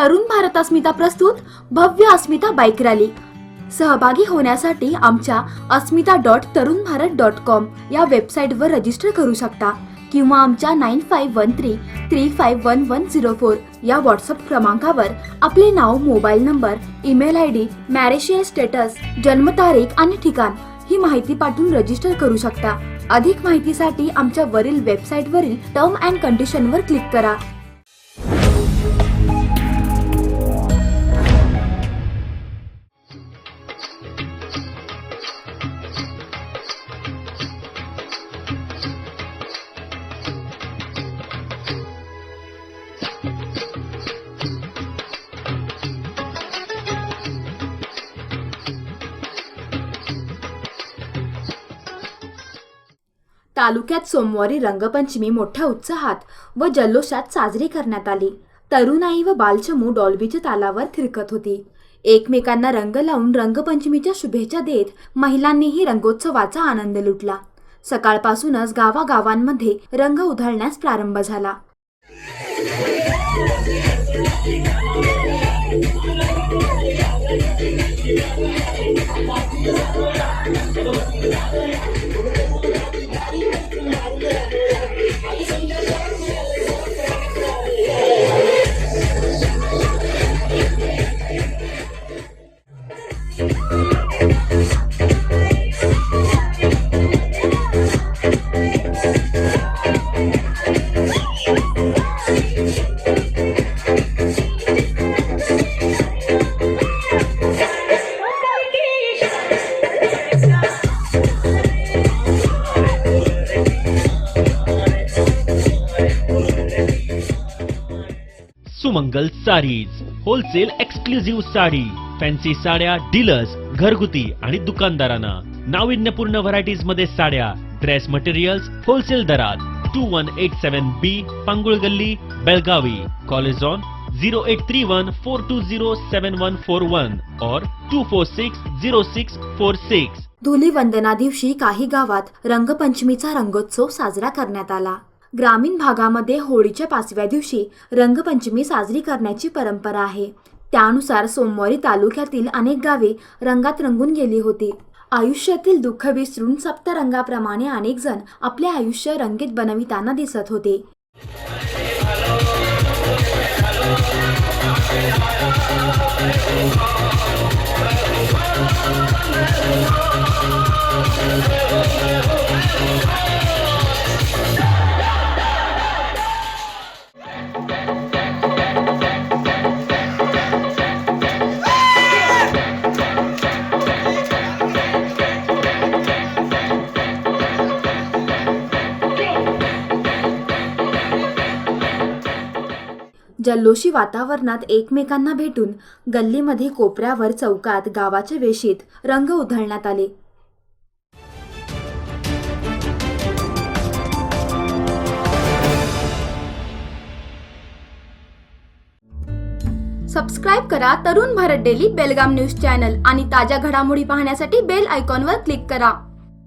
तरुण भारत अस्मिता प्रस्तुत भव्य अस्मिता bike rally. सहभागी होण्यासाठी आमच्या अस्मिता dot Tarun Bharat dot com या वेबसाईटवर रजिस्टर करू शकता किंवा आमच्या nine five one three three five one one zero four या व्हॉट्सअप क्रमांकावर आपले नाव mobile number email I D marital status जन्मतारीख आणि ठिकाण ही माहिती पाठवून रजिस्टर करू शकता. अधिक माहितीसाठी आमच्या वरील वेबसाईटवरील टर्म अँड कंडिशनवर क्लिक करा. तालुक्यात सोमवारी रंगपंचमी मोठ्या उत्साहात व जल्लोषात साजरी करण्यात आली. तरुणाई व बालचमू डॉल्बीच्या तालावर थिरकत होती. एकमेकांना रंग लावून रंगपंचमीच्या शुभेच्छा देत महिलांनीही रंगोत्सवाचा आनंद लुटला. सकाळपासूनच गावागावांमध्ये रंग उधळण्यास प्रारंभ झाला. Sumangal saris. Wholesale exclusive sari. Fancy साड्या डीलर्स घरगुती आणि दुकानदारांना. नाविन्यपूर्ण व्हरायटीजमध्ये साड्या ड्रेस मटेरियल्स होलसेल दरात. Two one eight seven B Pangul Galli Belagavi college on zero eight three one four two zero seven one four one और two four six zero six four six धुलीवंदना दिवशी काही गावात रंगपंचमीचा रंगोत्सव साजरा करण्यात आला. ग्रामीण भागामध्ये होळीच्या पाचव्या दिवशी रंगपंचमी साजरी करण्याची परंपरा आहे. त्यानुसार सोमवारी तालुक्यातील अनेक गावे रंगात रंगून गेली होती. आयुष्यातील दुःख विसरून सप्तरंगाप्रमाणे अनेक जण आपले आयुष्य रंगीत बनविताना दिसत होते. जल्लोषी वातावरणात एकमेकांना भेटून गल्लीमध्ये कोपऱ्यावर चौकात गावाच्या वेशीत रंग उधळण्यात आले. सबस्क्राईब करा Tarun Bharat daily Belgaum news channel आणि ताज्या घडामोडी पाहण्यासाठी बेल आयकॉनवर क्लिक करा.